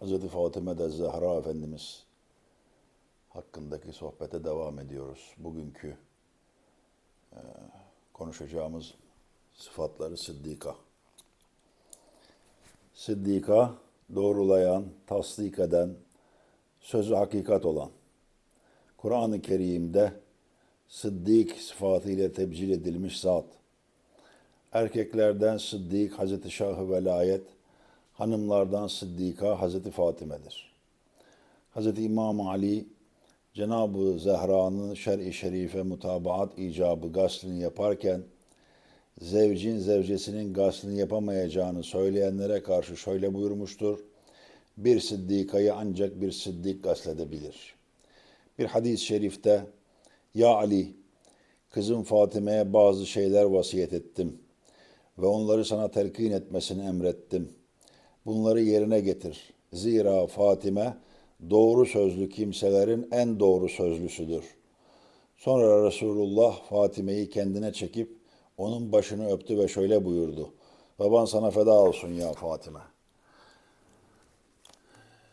Hz. Fatıma de Zehra Efendimiz hakkındaki sohbete devam ediyoruz. Bugünkü e, konuşacağımız sıfatları Sıddika. Sıddika, doğrulayan, tasdik eden, sözü hakikat olan. Kur'an-ı Kerim'de Sıddik sıfatıyla tebcil edilmiş zat. Erkeklerden Sıddik, Hazreti Şah-ı Velayet, hanımlardan Sıddika, Hazreti Fatime'dir. Hazreti İmam Ali, Cenab-ı Zehra'nın şer-i şerife mutabaat icabı gaslini yaparken, zevcin zevcesinin gaslini yapamayacağını söyleyenlere karşı şöyle buyurmuştur. Bir siddikayı ancak bir siddik gasledebilir. Bir hadis-i şerifte, Ya Ali, kızım Fatime'ye bazı şeyler vasiyet ettim ve onları sana telkin etmesini emrettim. Bunları yerine getir. Zira Fatime doğru sözlü kimselerin en doğru sözlüsüdür. Sonra Resulullah Fatime'yi kendine çekip onun başını öptü ve şöyle buyurdu. Baban sana feda olsun ya Fatime.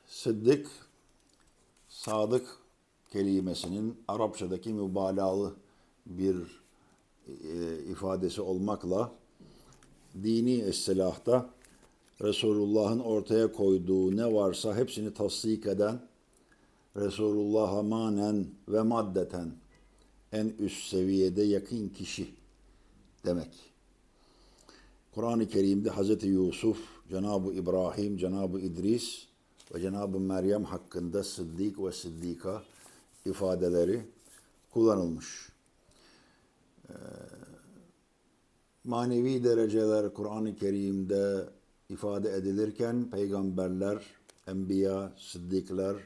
Sıddık, sadık kelimesinin Arapçadaki mübalağalı bir e, ifadesi olmakla dini istilahta Resulullah'ın ortaya koyduğu ne varsa hepsini tasdik eden Resulullah'a manen ve maddeten en üst seviyede yakın kişi demek. Kur'an-ı Kerim'de Hz. Yusuf, Cenab-ı İbrahim, Cenab-ı İdris ve Cenab-ı Meryem hakkında Sıddik ve Sıddika ifadeleri kullanılmış. Ee, manevi dereceler Kur'an-ı Kerim'de ifade edilirken peygamberler, enbiya, sıddıklar,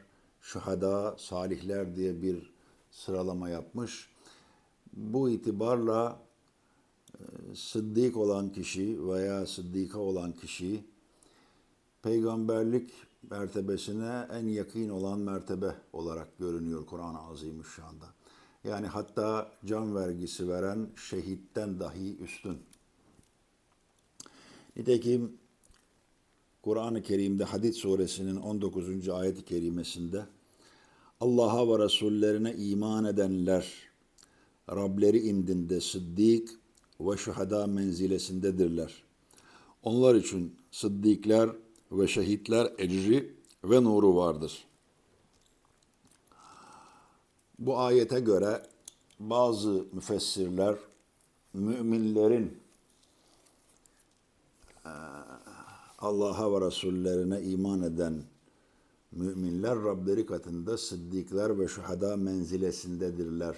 şuhada, salihler diye bir sıralama yapmış. Bu itibarla e, sıddık olan kişi veya sıddika olan kişi peygamberlik mertebesine en yakın olan mertebe olarak görünüyor Kur'an-ı Azimüşşan'da. Yani hatta can vergisi veren şehitten dahi üstün. Nitekim Kur'an-ı Kerim'de Hadid suresinin 19. ayet-i kerimesinde Allah'a ve Resullerine iman edenler Rableri indinde sıddık ve şuhada menzilesindedirler. Onlar için sıddıklar ve şehitler ecri ve nuru vardır. Bu ayete göre bazı müfessirler müminlerin Allah'a ve Resullerine iman eden müminler Rableri katında sıddıklar ve şuhada menzilesindedirler.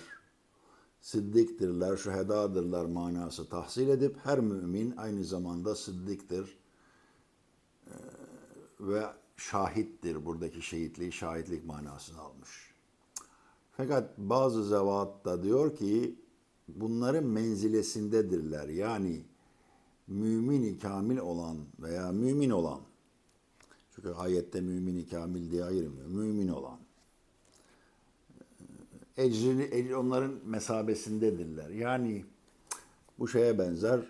Sıddıktirler, şuhedadırlar manası tahsil edip her mümin aynı zamanda sıddıktır ee, ve şahittir. Buradaki şehitliği şahitlik manasını almış. Fakat bazı zevat da diyor ki bunların menzilesindedirler. Yani mümini kamil olan veya mümin olan çünkü ayette mümini kamil diye ayırmıyor. Mümin olan. Ecrini, ecri onların mesabesindedirler. Yani bu şeye benzer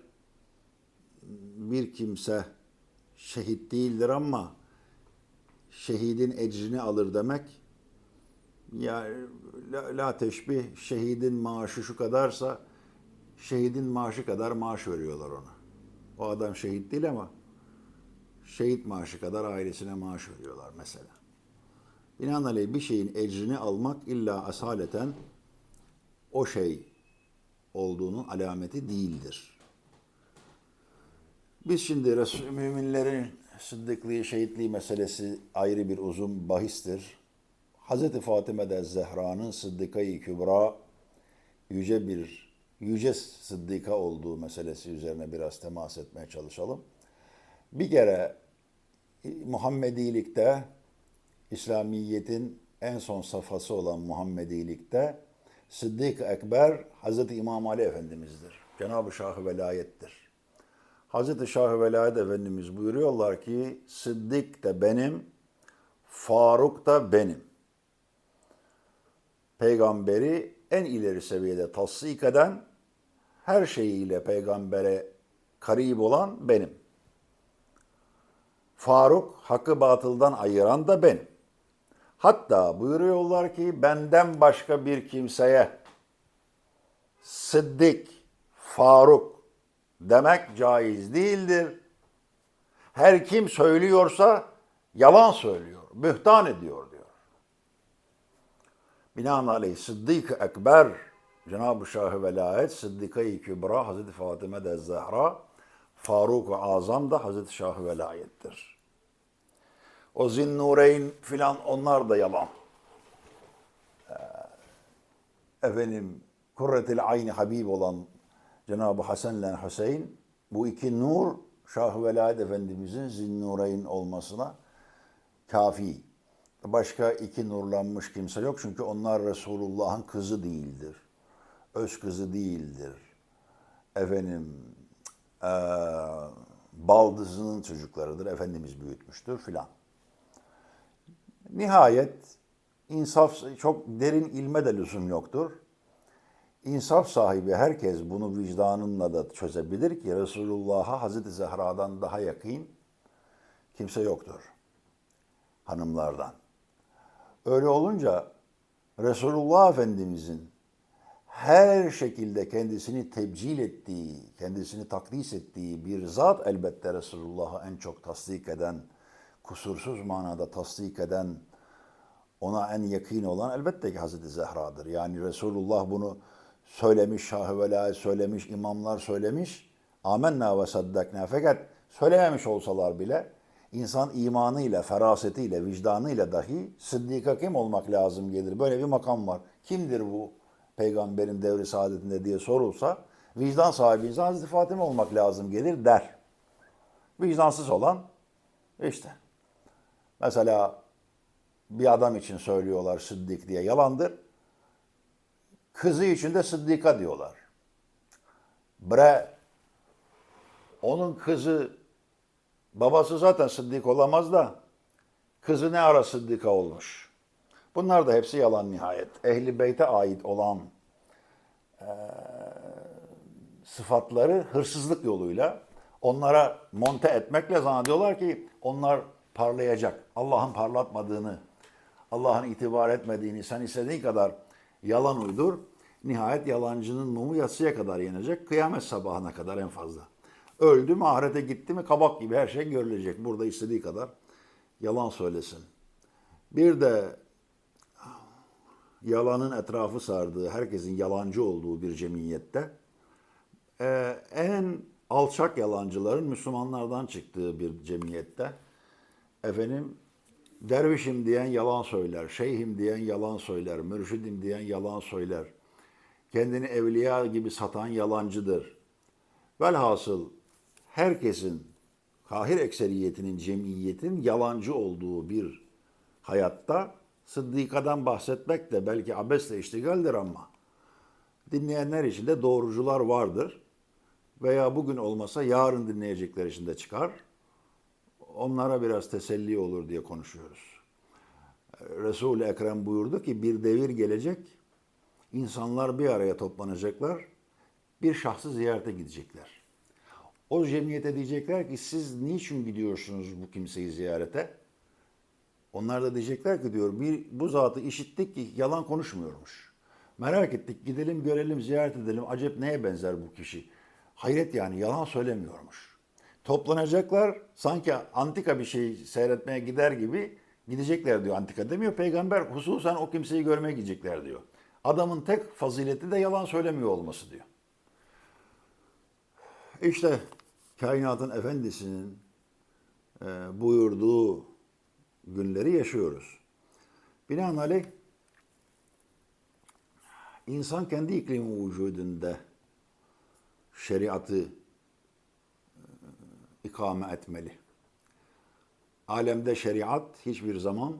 bir kimse şehit değildir ama şehidin ecrini alır demek ya la, la teşbih şehidin maaşı şu kadarsa şehidin maaşı kadar maaş veriyorlar ona. O adam şehit değil ama şehit maaşı kadar ailesine maaş veriyorlar mesela. Binaenaleyh bir şeyin ecrini almak illa asaleten o şey olduğunun alameti değildir. Biz şimdi Resul müminlerin sıddıklığı, şehitliği meselesi ayrı bir uzun bahistir. Hz. Fatime de Zehra'nın Sıddıka-i Kübra yüce bir yüce sıddika olduğu meselesi üzerine biraz temas etmeye çalışalım. Bir kere Muhammedilikte, İslamiyet'in en son safhası olan Muhammedilikte Sıddık Ekber Hazreti İmam Ali Efendimiz'dir. Cenab-ı Şah-ı Velayet'tir. Hazreti Şah-ı Velayet Efendimiz buyuruyorlar ki Sıddık da benim, Faruk da benim. Peygamberi en ileri seviyede tasdik eden, her şeyiyle peygambere karib olan benim. Faruk hakkı batıldan ayıran da benim. Hatta buyuruyorlar ki benden başka bir kimseye Sıddık, Faruk demek caiz değildir. Her kim söylüyorsa yalan söylüyor, bühtan ediyor diyor. Binaenaleyh Sıddık-ı Ekber, Cenab-ı Şah-ı Velayet, Sıddık-ı Kübra, Hazreti Fatıme de Zehra, Faruk-ı Azam da Hazreti Şah-ı Velayet'tir. O Zinnureyn filan onlar da yalan. Ee, efendim Kurretil Ayni Habib olan Cenab-ı Hasan ile Hüseyin bu iki nur Şah-ı Velayet Efendimizin Zinnureyn olmasına kafi. Başka iki nurlanmış kimse yok çünkü onlar Resulullah'ın kızı değildir. Öz kızı değildir. Efendim eee baldızının çocuklarıdır. Efendimiz büyütmüştür filan. Nihayet insaf çok derin ilme de lüzum yoktur. İnsaf sahibi herkes bunu vicdanınla da çözebilir ki Resulullah'a Hazreti Zehra'dan daha yakın kimse yoktur hanımlardan. Öyle olunca Resulullah Efendimizin her şekilde kendisini tebcil ettiği, kendisini takdis ettiği bir zat elbette Resulullah'ı en çok tasdik eden, kusursuz manada tasdik eden, ona en yakın olan elbette ki Hazreti Zehra'dır. Yani Resulullah bunu söylemiş, Şah-ı söylemiş, imamlar söylemiş. Amenna ve saddakna. Fakat söylememiş olsalar bile insan imanıyla, ferasetiyle, vicdanıyla dahi sıddika kim olmak lazım gelir. Böyle bir makam var. Kimdir bu peygamberin devri saadetinde diye sorulsa vicdan sahibi insan Hazreti Fatime olmak lazım gelir der. Vicdansız olan işte. Mesela bir adam için söylüyorlar Sıddık diye yalandır. Kızı için de Sıddika diyorlar. Bre onun kızı babası zaten Sıddık olamaz da kızı ne ara Sıddika olmuş. Bunlar da hepsi yalan nihayet. Ehli beyte ait olan eee, sıfatları hırsızlık yoluyla onlara monte etmekle zannediyorlar ki onlar parlayacak. Allah'ın parlatmadığını, Allah'ın itibar etmediğini sen istediğin kadar yalan uydur. Nihayet yalancının mumu yatsıya kadar yenecek. Kıyamet sabahına kadar en fazla. Öldü mü ahirete gitti mi kabak gibi her şey görülecek. Burada istediği kadar yalan söylesin. Bir de yalanın etrafı sardığı, herkesin yalancı olduğu bir cemiyette e, en alçak yalancıların Müslümanlardan çıktığı bir cemiyette efendim dervişim diyen yalan söyler, şeyhim diyen yalan söyler, mürşidim diyen yalan söyler. Kendini evliya gibi satan yalancıdır. Velhasıl herkesin, kahir ekseriyetinin, cemiyetin yalancı olduğu bir hayatta Sıddika'dan bahsetmek de belki abesle iştigaldir ama dinleyenler için de doğrucular vardır. Veya bugün olmasa yarın dinleyecekler için de çıkar. Onlara biraz teselli olur diye konuşuyoruz. Resul-i Ekrem buyurdu ki bir devir gelecek, insanlar bir araya toplanacaklar, bir şahsı ziyarete gidecekler. O cemiyete diyecekler ki siz niçin gidiyorsunuz bu kimseyi ziyarete? Onlar da diyecekler ki diyor bir bu zatı işittik ki yalan konuşmuyormuş. Merak ettik gidelim görelim ziyaret edelim acep neye benzer bu kişi? Hayret yani yalan söylemiyormuş. Toplanacaklar sanki antika bir şey seyretmeye gider gibi gidecekler diyor antika demiyor. Peygamber hususen o kimseyi görmeye gidecekler diyor. Adamın tek fazileti de yalan söylemiyor olması diyor. İşte kainatın efendisinin e, buyurduğu günleri yaşıyoruz. Binaenaleyh insan kendi iklimi vücudunda şeriatı e, ikame etmeli. Alemde şeriat hiçbir zaman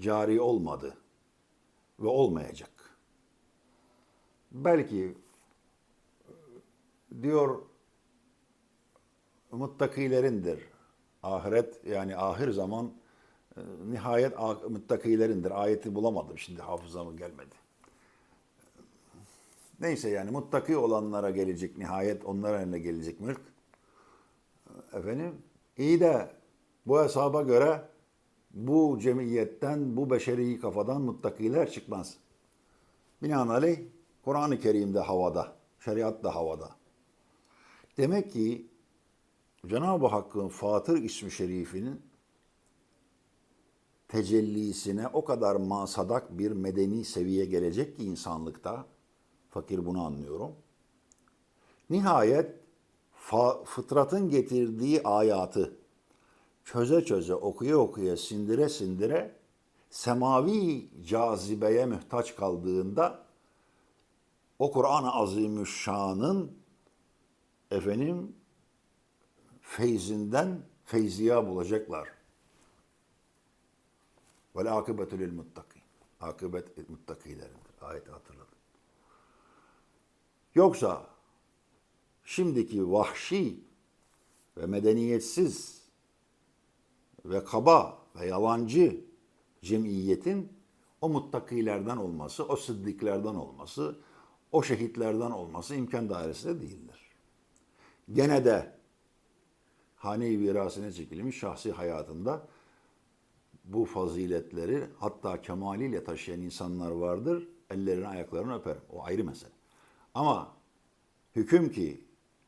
cari olmadı ve olmayacak. Belki e, diyor muttakilerindir. Ahiret yani ahir zaman nihayet muttakilerindir. Ayeti bulamadım şimdi hafızama gelmedi. Neyse yani muttaki olanlara gelecek nihayet onlara eline gelecek mülk. Efendim iyi de Bu hesaba göre bu cemiyetten, bu beşeri kafadan muttakiler çıkmaz. Binaenaleyh Kur'an-ı Kerim'de havada, şeriat da havada. Demek ki Cenab-ı Hakk'ın Fatır ismi şerifinin tecellisine o kadar masadak bir medeni seviye gelecek ki insanlıkta, fakir bunu anlıyorum. Nihayet fıtratın getirdiği ayatı çöze çöze, okuya okuya, sindire sindire semavi cazibeye mühtaç kaldığında o Kur'an-ı Azimüşşan'ın efendim feyzinden feyziya bulacaklar. Vel akıbetu lil muttaki. Akıbet muttakilerindir. Ayeti hatırladım. Yoksa şimdiki vahşi ve medeniyetsiz ve kaba ve yalancı cemiyetin o muttakilerden olması, o sıddıklardan olması, o şehitlerden olması imkan dairesinde değildir. Gene de hane-i virasine çekilmiş şahsi hayatında bu faziletleri hatta kemaliyle taşıyan insanlar vardır. Ellerini ayaklarını öperim. O ayrı mesele. Ama hüküm ki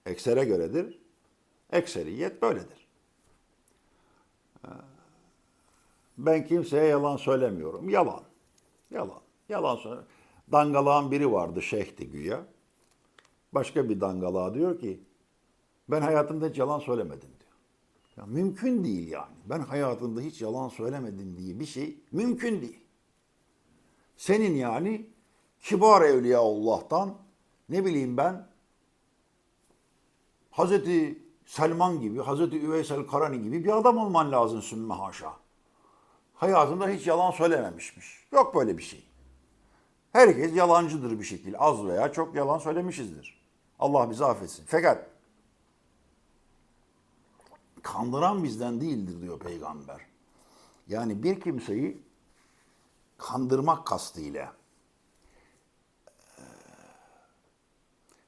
eksere göredir. Ekseriyet böyledir. Ee, Ben kimseye yalan söylemiyorum. Yalan. Yalan. Yalan söyle. Dangalağın biri vardı şeyhti güya. Başka bir dangalağa diyor ki ben hayatımda hiç yalan söylemedim. Ya mümkün değil yani. Ben hayatımda hiç yalan söylemedim diye bir şey mümkün değil. Senin yani kibar Evliyaullah'tan ne bileyim ben Hazreti Selman gibi, Hazreti Üveysel Karani gibi bir adam olman lazım sümme haşa. Hayatında hiç yalan söylememişmiş. Yok böyle bir şey. Herkes yalancıdır bir şekilde. Az veya çok yalan söylemişizdir. Allah bizi affetsin. Fakat kandıran bizden değildir diyor peygamber. Yani bir kimseyi kandırmak kastıyla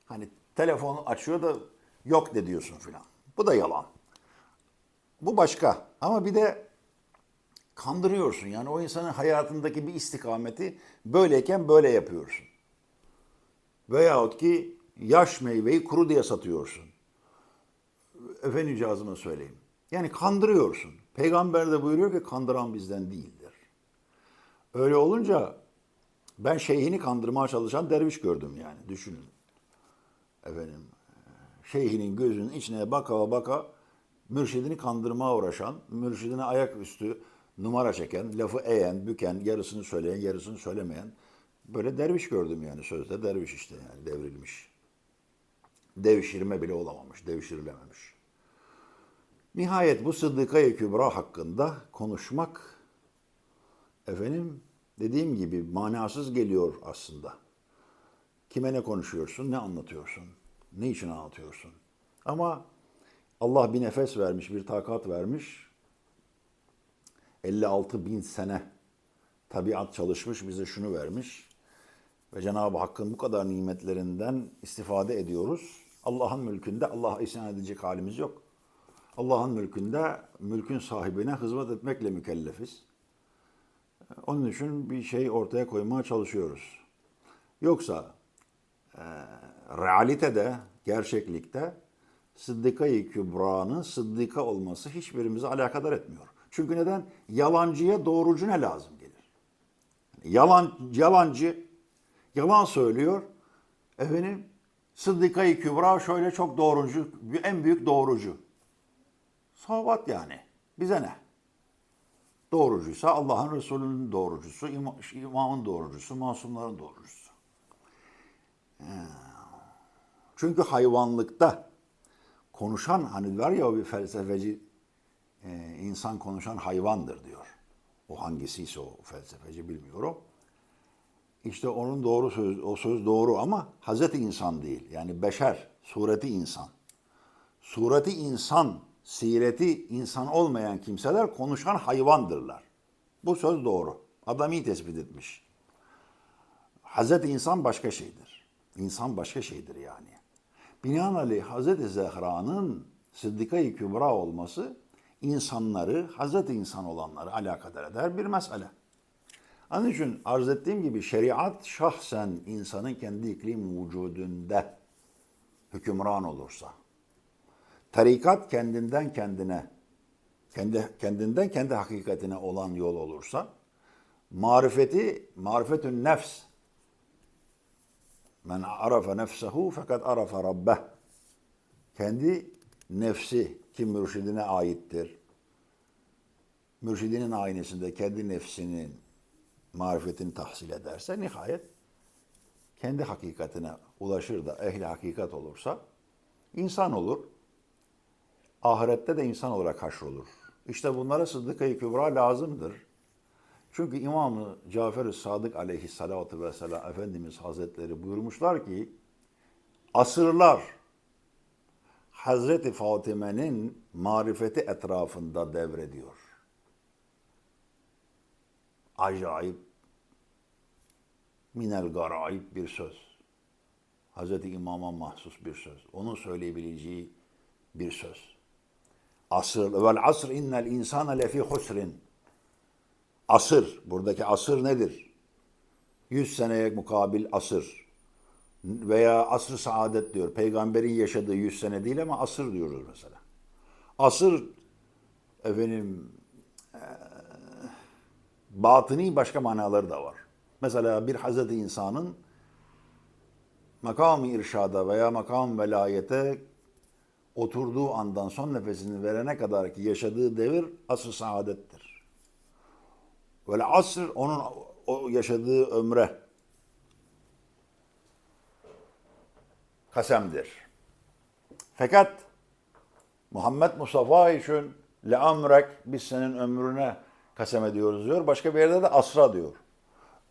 hani telefonu açıyor da yok de diyorsun filan. Bu da yalan. Bu başka. Ama bir de kandırıyorsun. Yani o insanın hayatındaki bir istikameti böyleyken böyle yapıyorsun. Veyahut ki yaş meyveyi kuru diye satıyorsun. Efendi cazıma söyleyeyim. Yani kandırıyorsun. Peygamber de buyuruyor ki kandıran bizden değildir. Öyle olunca ben şeyhini kandırmaya çalışan derviş gördüm yani. Düşünün. Efendim şeyhinin gözünün içine baka baka mürşidini kandırmaya uğraşan, mürşidine ayaküstü numara çeken, lafı eğen, büken, yarısını söyleyen, yarısını söylemeyen böyle derviş gördüm yani sözde derviş işte yani devrilmiş. Devşirme bile olamamış, devşirilememiş. Nihayet bu Sıddıka-i Kübra hakkında konuşmak efendim dediğim gibi manasız geliyor aslında. Kime ne konuşuyorsun, ne anlatıyorsun, ne için anlatıyorsun? Ama Allah bir nefes vermiş, bir takat vermiş. 56 bin sene tabiat çalışmış, bize şunu vermiş. Ve Cenab-ı Hakk'ın bu kadar nimetlerinden istifade ediyoruz. Allah'ın mülkünde Allah'a isyan edecek halimiz yok. Allah'ın mülkünde mülkün sahibine hizmet etmekle mükellefiz. Onun için bir şey ortaya koymaya çalışıyoruz. Yoksa e, realitede, gerçeklikte Sıddıka-i Kübra'nın Sıddıka olması hiçbirimizi alakadar etmiyor. Çünkü neden? Yalancıya doğrucu ne lazım gelir? Yalan, yalancı, yalan söylüyor. Efendim, Sıddıka-i Kübra şöyle çok doğrucu, en büyük doğrucu. Savat yani. Bize ne? Doğrucuysa Allah'ın Resulü'nün doğrucusu, ima- imamın doğrucusu, masumların doğrucusu. Ee, Çünkü hayvanlıkta konuşan hani var ya bir felsefeci e, insan konuşan hayvandır diyor. O hangisiyse o felsefeci bilmiyorum. İşte onun doğru söz, o söz doğru ama Hazreti insan değil. Yani beşer, sureti insan. Sureti insan, sireti insan olmayan kimseler konuşan hayvandırlar. Bu söz doğru. Adam iyi tespit etmiş. Hazreti insan başka şeydir. İnsan başka şeydir yani. Binaenaleyh Hazreti Zehra'nın Sıddika-i Kübra olması insanları, Hazreti insan olanları alakadar eder bir mesele. Onun için arz ettiğim gibi şeriat şahsen insanın kendi iklim vücudunda hükümran olursa, tarikat kendinden kendine, kendi kendinden kendi hakikatine olan yol olursa, marifeti, marifetün nefs, men arafa nefsehu fakat arafa rabbeh, kendi nefsi kim mürşidine aittir, mürşidinin aynesinde kendi nefsinin marifetini tahsil ederse nihayet kendi hakikatine ulaşır da ehli hakikat olursa insan olur. Ahirette de insan olarak haşrolur. İşte bunlara Sıddık-ı Kübra lazımdır. Çünkü İmam-ı Cafer-i Sadık aleyhissalatu vesselam Efendimiz Hazretleri buyurmuşlar ki asırlar Hazreti Fatime'nin marifeti etrafında devrediyor. Acayip, minel garaib bir söz. Hazreti İmam'a mahsus bir söz. Onun söyleyebileceği bir söz. Asır, vel asr innel insane lefi husrin. Asır, buradaki asır nedir? 100 seneye mukabil asır veya asr-ı saadet diyor. Peygamberin yaşadığı 100 sene değil ama asır diyoruz mesela. Asır efendim eee, batıni başka manaları da var. Mesela bir Hazreti insanın makam-ı irşada veya makam velayete oturduğu andan son nefesini verene kadar ki yaşadığı devir asr-ı saadettir. Böyle asr onun o yaşadığı ömre kasemdir. Fakat Muhammed Mustafa için le amrek biz senin ömrüne kasem ediyoruz diyor. Başka bir yerde de asra diyor.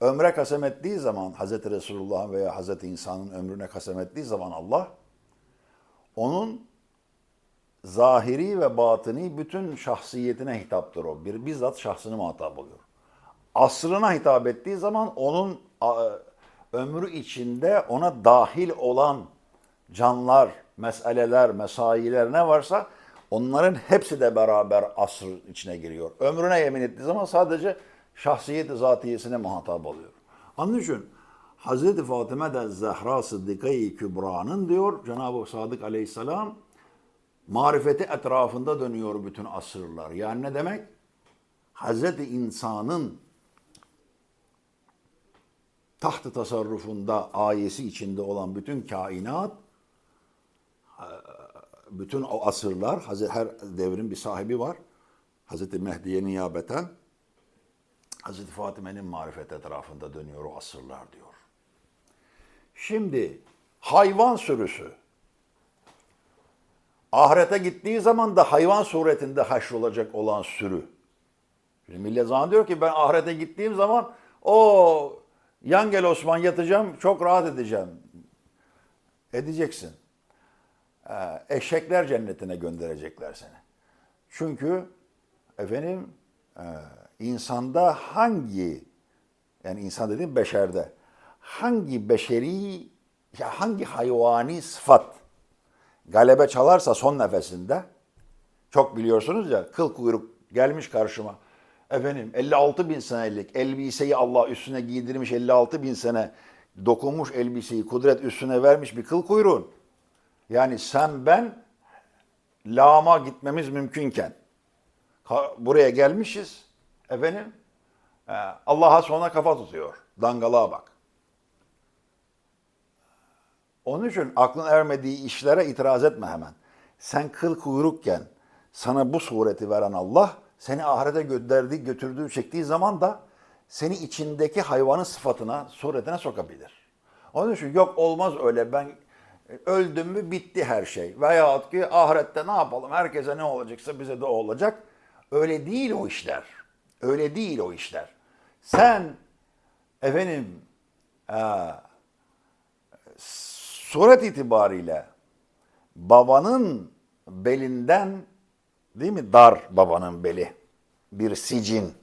Ömre kasem ettiği zaman Hazreti Resulullah veya Hazreti İsa'nın ömrüne kasem ettiği zaman Allah onun zahiri ve batini bütün şahsiyetine hitaptır o. Bir bizzat şahsını muhatap oluyor. Asrına hitap ettiği zaman onun ömrü içinde ona dahil olan canlar, meseleler, mesailer ne varsa onların hepsi de beraber asr içine giriyor. Ömrüne yemin ettiği zaman sadece şahsiyet-i zatiyesine muhatap oluyor. Onun için Hazreti Fatıma da Zehra Sıddıkayı Kübra'nın diyor Cenab-ı Sadık Aleyhisselam marifeti etrafında dönüyor bütün asırlar. Yani ne demek? Hazreti insanın tahtı tasarrufunda ayesi içinde olan bütün kainat bütün o asırlar her devrin bir sahibi var. Hazreti Mehdi'ye niyabeten Hazreti Fatime'nin marifet etrafında dönüyor o asırlar diyor. Şimdi hayvan sürüsü ahirete gittiği zaman da hayvan suretinde haşrolacak olan sürü. Şimdi millet zannediyor ki ben ahirete gittiğim zaman o yan gel Osman yatacağım çok rahat edeceğim. Edeceksin. Ee, eşekler cennetine gönderecekler seni. Çünkü efendim e, insanda hangi yani insan dediğim beşerde hangi beşeri ya hangi hayvani sıfat galebe çalarsa son nefesinde çok biliyorsunuz ya kıl kuyruk gelmiş karşıma. Efendim 56 bin senelik elbiseyi Allah üstüne giydirmiş 56 bin sene dokunmuş elbiseyi kudret üstüne vermiş bir kıl kuyruğun. Yani sen ben lağma gitmemiz mümkünken buraya gelmişiz efendim e, Allah'a sonra kafa tutuyor. Dangalığa bak. Onun için aklın ermediği işlere itiraz etme hemen. Sen kıl kuyrukken sana bu sureti veren Allah seni ahirete gönderdiği, götürdüğü, çektiği zaman da seni içindeki hayvanın sıfatına, suretine sokabilir. Onun için yok olmaz öyle ben öldüm mü bitti her şey. Veyahut ki ahirette ne yapalım herkese ne olacaksa bize de olacak. Öyle değil o işler. Öyle değil o işler. Sen efendim eee suret itibariyle babanın belinden değil mi dar babanın beli bir sicin.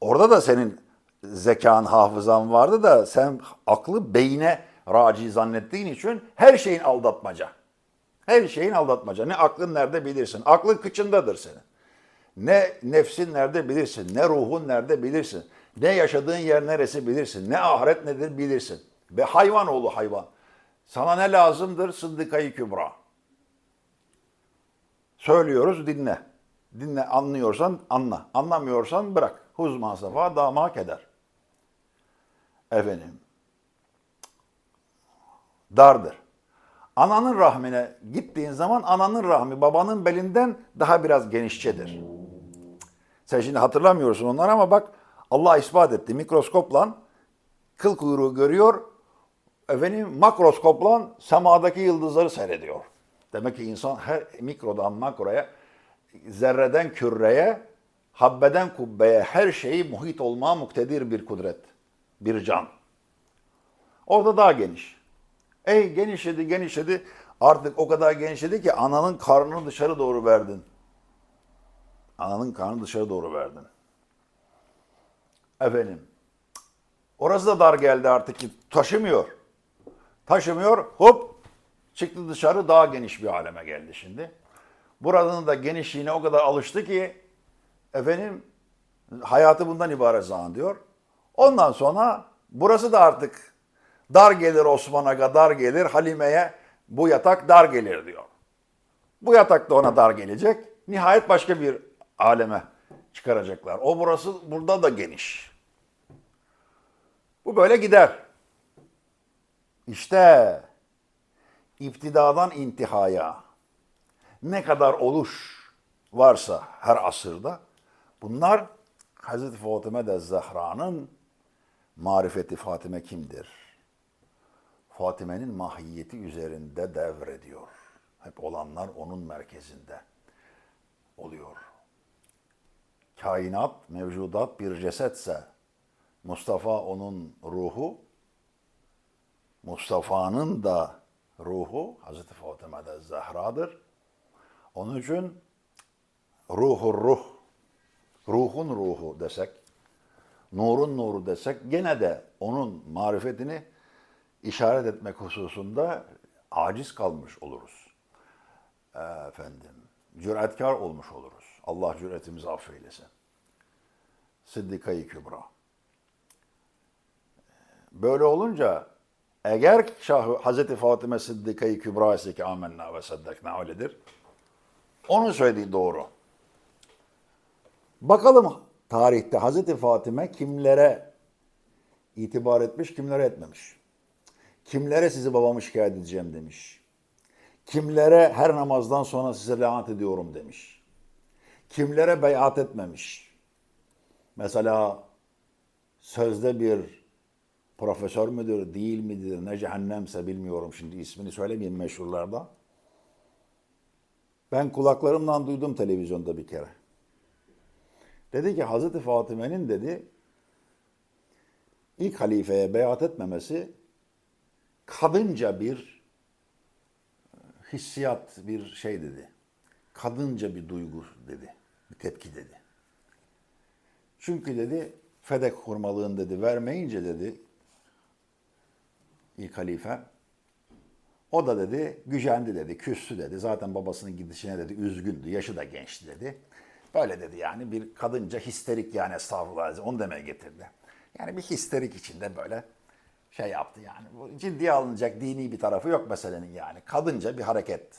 Orada da senin zekan, hafızan vardı da sen aklı beyne raci zannettiğin için her şeyin aldatmaca. Her şeyin aldatmaca. Ne aklın nerede bilirsin. Aklın kıçındadır senin. Ne nefsin nerede bilirsin. Ne ruhun nerede bilirsin. Ne yaşadığın yer neresi bilirsin. Ne ahiret nedir bilirsin. Ve hayvan oğlu hayvan. Sana ne lazımdır? Sıddıkayı Kübra. Söylüyoruz dinle. Dinle anlıyorsan anla. Anlamıyorsan bırak. Huzma safa dama keder. Efendim. Dardır. Ananın rahmine gittiğin zaman ananın rahmi babanın belinden daha biraz genişçedir. Sen şimdi hatırlamıyorsun onları ama bak Allah ispat etti. Mikroskopla kıl kuyruğu görüyor. Efendim makroskopla semadaki yıldızları seyrediyor. Demek ki insan her mikrodan makroya, zerreden küreye, habbeden kubbeye her şeyi muhit olmaya muktedir bir kudret, bir can. Orada daha geniş. Ey genişledi genişledi artık o kadar genişledi ki ananın karnını dışarı doğru verdin. Ananın karnını dışarı doğru verdin. Efendim. Orası da dar geldi artık ki taşımıyor. Taşımıyor hop çıktı dışarı daha geniş bir aleme geldi şimdi. Buranın da genişliğine o kadar alıştı ki efendim hayatı bundan ibaret zannediyor. Ondan sonra burası da artık dar gelir Osman Aga dar gelir Halime'ye bu yatak dar gelir diyor. Bu yatak da ona dar gelecek. Nihayet başka bir aleme çıkaracaklar. O burası burada da geniş. Bu böyle gider. İşte iptidadan intihaya ne kadar oluş varsa her asırda bunlar Hazreti Fatıma de Zehra'nın marifeti Fatime kimdir? Fatime'nin mahiyeti üzerinde devrediyor. Hep olanlar onun merkezinde oluyor. Kainat, mevcudat bir cesetse Mustafa onun ruhu, Mustafa'nın da ruhu Hazreti Fatıma'da Zehra'dır. Onun için ruhur ruh, ruhun ruhu desek, nurun nuru desek gene de onun marifetini işaret etmek hususunda aciz kalmış oluruz. Efendim, cüretkar olmuş oluruz. Allah cüretimizi affeylesin. Sıddika-i Kübra. Böyle olunca eğer Şah Hazreti Fatıma Sıddika-i Kübra ise ki amenna ve saddakna öyledir. Onun söylediği doğru. Bakalım tarihte Hazreti Fatıma kimlere itibar etmiş, kimlere etmemiş. Kimlere sizi babamı şikayet edeceğim demiş. Kimlere her namazdan sonra size lanet ediyorum demiş. Kimlere beyat etmemiş. Mesela sözde bir profesör müdür, değil midir, ne cehennemse bilmiyorum şimdi ismini söylemeyeyim meşhurlarda. Ben kulaklarımdan duydum televizyonda bir kere. Dedi ki Hazreti Fatime'nin dedi ilk halifeye beyat etmemesi kadınca bir hissiyat, bir şey dedi. Kadınca bir duygu dedi. Bir tepki dedi. Çünkü dedi Fedek hurmalığın dedi vermeyince dedi ilk halife o da dedi gücendi dedi, küstü dedi. Zaten babasının gidişine dedi üzgündü, yaşı da gençti dedi. Böyle dedi yani bir kadınca histerik yani estağfurullah onu demeye getirdi. Yani bir histerik içinde böyle şey yaptı yani. Bu ciddiye alınacak dini bir tarafı yok meselenin yani. Kadınca bir hareket.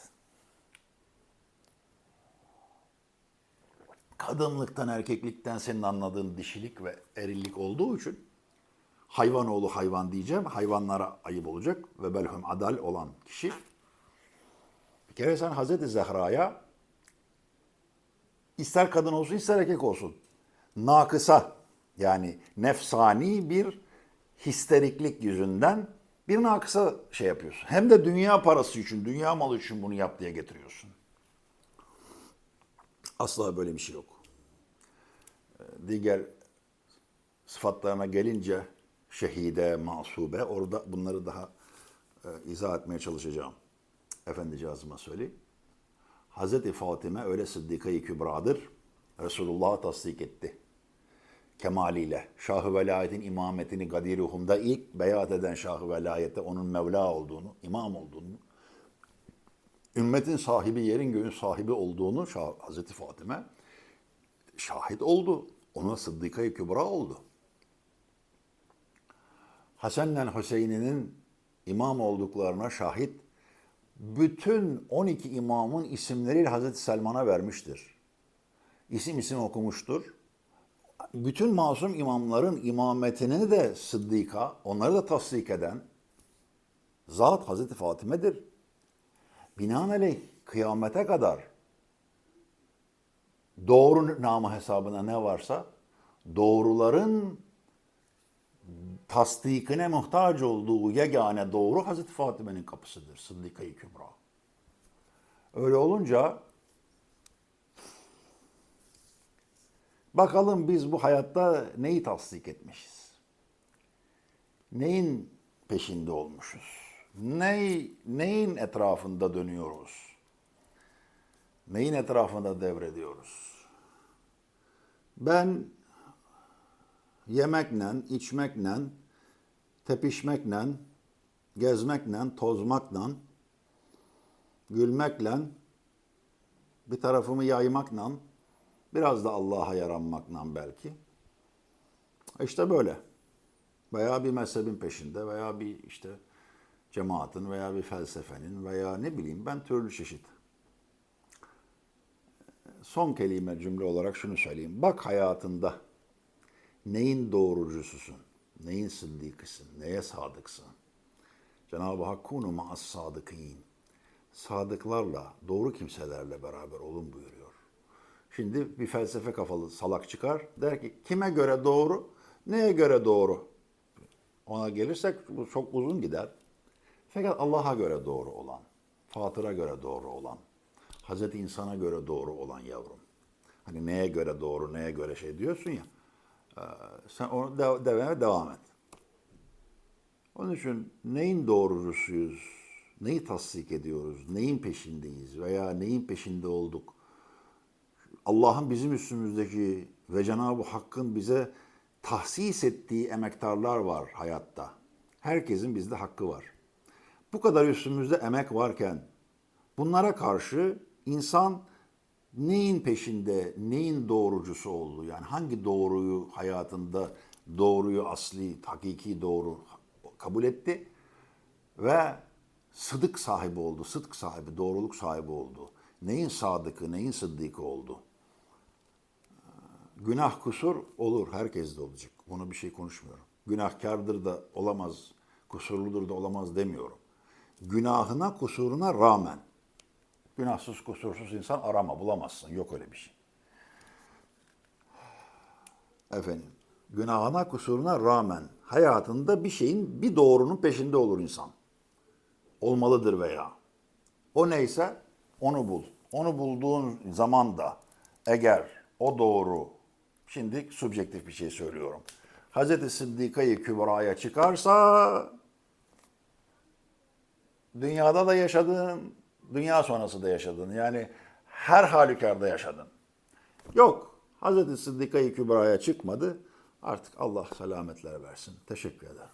Kadınlıktan, erkeklikten senin anladığın dişilik ve erillik olduğu için hayvan oğlu hayvan diyeceğim. Hayvanlara ayıp olacak ve belhum adal olan kişi. Bir kere sen Hazreti Zehra'ya ister kadın olsun ister erkek olsun nakısa yani nefsani bir histeriklik yüzünden bir nakısa şey yapıyorsun. Hem de dünya parası için, dünya malı için bunu yap diye getiriyorsun. Asla böyle bir şey yok. Ee, Diğer sıfatlarına gelince şehide, masube orada bunları daha e, izah etmeye çalışacağım. Efendicazıma söyleyeyim. Hazreti Fatime öyle Sıddika-i Kübra'dır. Resulullah tasdik etti kemaliyle. Şah-ı Velayet'in imametini Gadiruhum'da ilk beyat eden Şah-ı Velayet'te onun Mevla olduğunu, imam olduğunu ümmetin sahibi, yerin göğün sahibi olduğunu Şah- Hazreti Fatime şahit oldu. Ona Sıddıka-i Kübra oldu. Hasan'la Hüseyin'in imam olduklarına şahit bütün 12 imamın isimleri Hazreti Selman'a vermiştir. İsim isim okumuştur. Bütün masum imamların imametini de Sıddika, onları da tasdik eden zat Hazreti Fatime'dir. Binaenaleyh kıyamete kadar doğru namı hesabına ne varsa doğruların tasdikine muhtaç olduğu yegane doğru Hazreti Fatime'nin kapısıdır. Sıddika-i Kübra. Öyle olunca bakalım biz bu hayatta neyi tasdik etmişiz? Neyin peşinde olmuşuz? Ney, neyin etrafında dönüyoruz? Neyin etrafında devrediyoruz? Ben yemekle, içmekle, tepişmekle, gezmekle, tozmakla, gülmekle, bir tarafımı yaymakla, biraz da Allah'a yaranmakla belki. İşte böyle. Veya bir mezhebin peşinde veya bir işte cemaatin veya bir felsefenin veya ne bileyim ben türlü çeşit. Son kelime cümle olarak şunu söyleyeyim. Bak hayatında neyin doğrucususun, neyin sıddıkısın, neye sadıksın. Cenab-ı Hak kunu ma'as sadıkîn. Sadıklarla, doğru kimselerle beraber olun buyuruyor. Şimdi bir felsefe kafalı salak çıkar. Der ki kime göre doğru, neye göre doğru? Ona gelirsek bu çok uzun gider. Fakat Allah'a göre doğru olan, Fatır'a göre doğru olan, Hazreti insana göre doğru olan yavrum. Hani neye göre doğru, neye göre şey diyorsun ya. E, Sen onu de, demeye devam et. Onun için neyin doğrucusuyuz, neyi tasdik ediyoruz, neyin peşindeyiz veya neyin peşinde olduk? Allah'ın bizim üstümüzdeki ve Cenab-ı Hakk'ın bize tahsis ettiği emektarlar var hayatta. Herkesin bizde hakkı var. Bu kadar üstümüzde emek varken bunlara karşı insan neyin peşinde, neyin doğrucusu oldu? Yani hangi doğruyu hayatında doğruyu asli, hakiki doğru kabul etti ve sıdık sahibi oldu, sıdk sahibi, doğruluk sahibi oldu. Neyin sadıkı, neyin sıddıkı oldu? Günah kusur olur, herkes de olacak. Bunu bir şey konuşmuyorum. Günahkardır da olamaz, kusurludur da olamaz demiyorum. Günahına, kusuruna rağmen. Günahsız, kusursuz insan arama, bulamazsın. Yok öyle bir şey. Efendim, günahına, kusuruna rağmen hayatında bir şeyin, bir doğrunun peşinde olur insan. Olmalıdır veya. O neyse onu bul. Onu bulduğun zaman da eğer o doğru, şimdi subjektif bir şey söylüyorum. Hazreti Sıddika-i Kübra'ya çıkarsa dünyada da yaşadın, dünya sonrası da yaşadın. Yani her halükarda yaşadın. Yok, Hazreti Sıddika-i Kübra'ya çıkmadı. Artık Allah selametler versin. Teşekkür ederim.